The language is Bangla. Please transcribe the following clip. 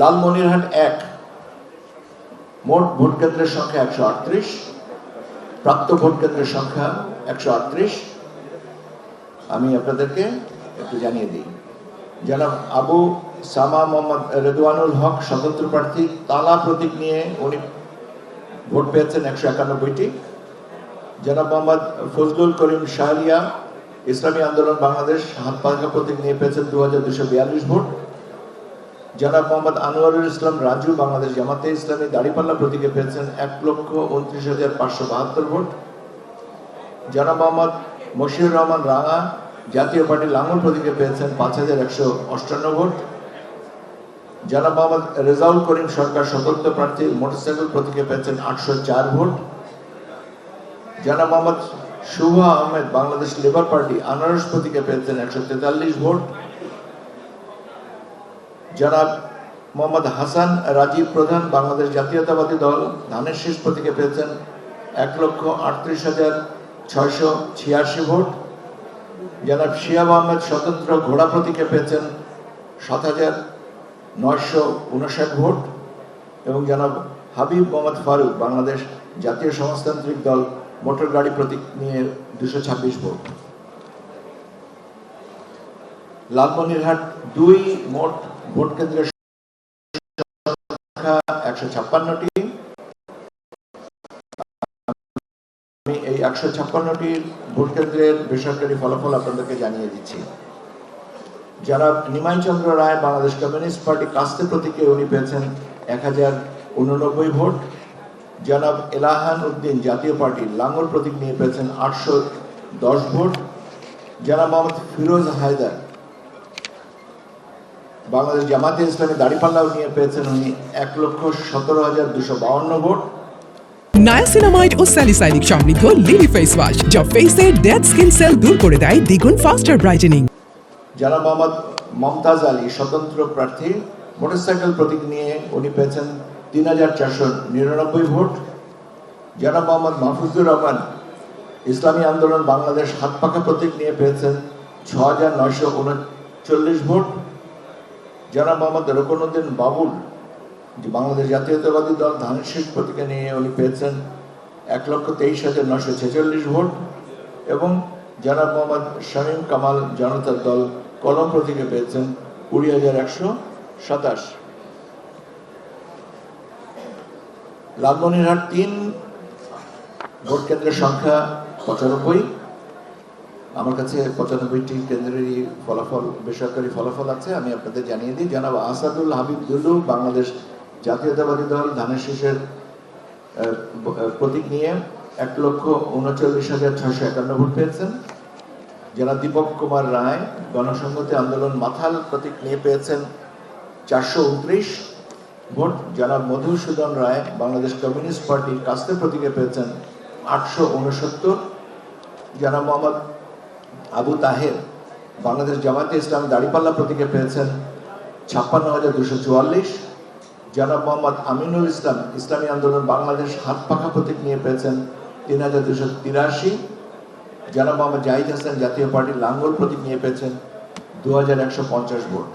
লালমনিরহাট এক, মোট ভোট কেন্দ্রের সংখ্যা একশো আটত্রিশ, প্রাপ্ত ভোট কেন্দ্রের সংখ্যা একশো আটত্রিশ। আমি আপনাদেরকে একটু জানিয়ে দিই। জনাব আবু সামা মোহাম্মদ রেদওয়ানুল হক, স্বতন্ত্র প্রার্থী, তালা প্রতীক নিয়ে উনি ভোট পেয়েছেন একশো একানব্বইটি। জনাব মোহাম্মদ ফজলুল করিম শাহরিয়া, ইসলামী আন্দোলন বাংলাদেশ হাত পাখা প্রতীক নিয়ে পেয়েছেন দু হাজার দুশো বিয়াল্লিশ ভোট। জনাব মোহাম্মদ আনোয়ারুল ইসলাম রাজু, বাংলাদেশ জামাতে ইসলামী দাড়িপাল্লা প্রতীকে পেয়েছেন এক লক্ষ উনত্রিশ হাজার পাঁচশো বাহাত্তর ভোট। জনাব মোহাম্মদ মশিউর রহমান রাঙা, জাতীয় পার্টি লাঙ্গল প্রতীকে পেয়েছেন পাঁচ হাজার একশো অষ্টান্ন ভোট। জনাব মোহাম্মদ রেজাউল করিম সরকার স্বতন্ত্র প্রার্থী, মোটরসাইকেল প্রতীকে পেয়েছেন আটশো চার ভোট। জনাব মোহাম্মদ শুভ আহমেদ, বাংলাদেশ লেবার পার্টি, আনারস প্রতীকে পেয়েছেন একশো তেতাল্লিশ ভোট। জনাব মোহাম্মদ হাসান রাজীব প্রধান বাংলাদেশ জাতীয়তাবাদী দল, ধানের শীষ প্রতীকে পেয়েছেন এক লক্ষ আটত্রিশ হাজার ছয়শো ছিয়াশি ভোট। জনাব শিয়াব আহমেদ স্বতন্ত্র ঘোড়া প্রতীকে পেয়েছেন সাত হাজার নয়শো উনষাট ভোট এবং জনাব হাবিব মোহাম্মদ ফারুক, বাংলাদেশ জাতীয় সমাজতান্ত্রিক দল, মোটর গাড়ি প্রতীক নিয়ে দুশো ছাব্বিশ ভোট। লালমনিরহাট দুই মোট ভোট কেন্দ্রের সংখ্যা একশো ছাপ্পান্নটি। আমি এই একশো ছাপ্পান্নটি ভোট কেন্দ্রের বেসরকারি ফলাফল আপনাদেরকে জানিয়ে দিচ্ছি। যারা নিমাই চন্দ্র রায়, বাংলাদেশ কমিউনিস্ট পার্টি কাস্তে প্রতীকে উনি পেয়েছেন এক হাজার উননব্বই ভোট। জনাব এলাহান উদ্দিন, জাতীয় পার্টি লাঙ্গল প্রতীক নিয়ে পেয়েছেন আটশো দশ ভোট। জনাব মোহাম্মদ ফিরোজ হায়দার বাংলাদেশ জামাতে ইসলামী দাড়িপাল্লাও নিয়ে পেয়েছেন উনি এক লক্ষ সতেরো হাজার দুশো বাউন্ন ভোট। নায়াসিনামাইড ও স্যালিসাইলিক সমৃদ্ধ লিলি ফেস ওয়াশ যা ফেসের ডেড স্কিন সেল দূর করে দেয় দ্বিগুণ ফাস্টার ব্রাইটেনিং জানাব মোহাম্মদ মমতাজ আলী স্বতন্ত্র প্রার্থী মোটরসাইকেল প্রতীক নিয়ে উনি পেয়েছেন তিন হাজার চারশো নিরানব্বই ভোট। জানাব মোহাম্মদ মাহফুজুর রহমান ইসলামী আন্দোলন বাংলাদেশ হাত পাখা প্রতীক নিয়ে পেয়েছেন ছ হাজার নয়শো উনচল্লিশ ভোট। জানাব মোহাম্মদ রকনুদ্দিন বাবুল, যে বাংলাদেশ জাতীয়তাবাদী দল, ধানের শীষ নিয়ে উনি পেয়েছেন এক লক্ষ তেইশ হাজার নশো ছেচল্লিশ ভোট এবং জনাব মোহাম্মদ শামীম কামাল জনতার দল কলম প্রতীকে পেয়েছেন কুড়ি হাজার একশো সাতাশ। লালমনিরহাট তিন ভোট কেন্দ্রের সংখ্যা পঁচানব্বই। আমার কাছে পঁচানব্বইটি কেন্দ্রেরই ফলাফল, বেসরকারি ফলাফল আছে, আমি আপনাদের জানিয়ে দিই। জানাব আসাদুল হাবিব দুলু, বাংলাদেশ জাতীয়তাবাদী দল, ধানের শীষের প্রতীক নিয়ে এক লক্ষ উনচল্লিশ হাজার ছয়শো একান্ন ভোট পেয়েছেন। যারা দীপক কুমার রায়, গণসংহতি আন্দোলন মাথাল প্রতীক নিয়ে পেয়েছেন চারশো উনত্রিশ ভোট। যারা মধুসূদন রায়, বাংলাদেশ কমিউনিস্ট পার্টি কাস্তে প্রতীকে পেয়েছেন আটশো উনসত্তর। যারা মোহাম্মদ আবু তাহের, বাংলাদেশ জামাতে ইসলাম দাড়িপাল্লা প্রতীকে পেয়েছেন ছাপ্পান্ন হাজার দুশো চুয়াল্লিশ। জনাব মোহাম্মদ আমিনুল ইসলাম, ইসলামী আন্দোলন বাংলাদেশ হাত পাখা প্রতীক নিয়ে পেয়েছেন তিন হাজার দুশো তিরাশি। জনাব মোহাম্মদ জাহিদ হাসান জাতীয় পার্টির লাঙ্গল প্রতীক নিয়ে পেয়েছেন দু হাজার একশো পঞ্চাশ ভোট।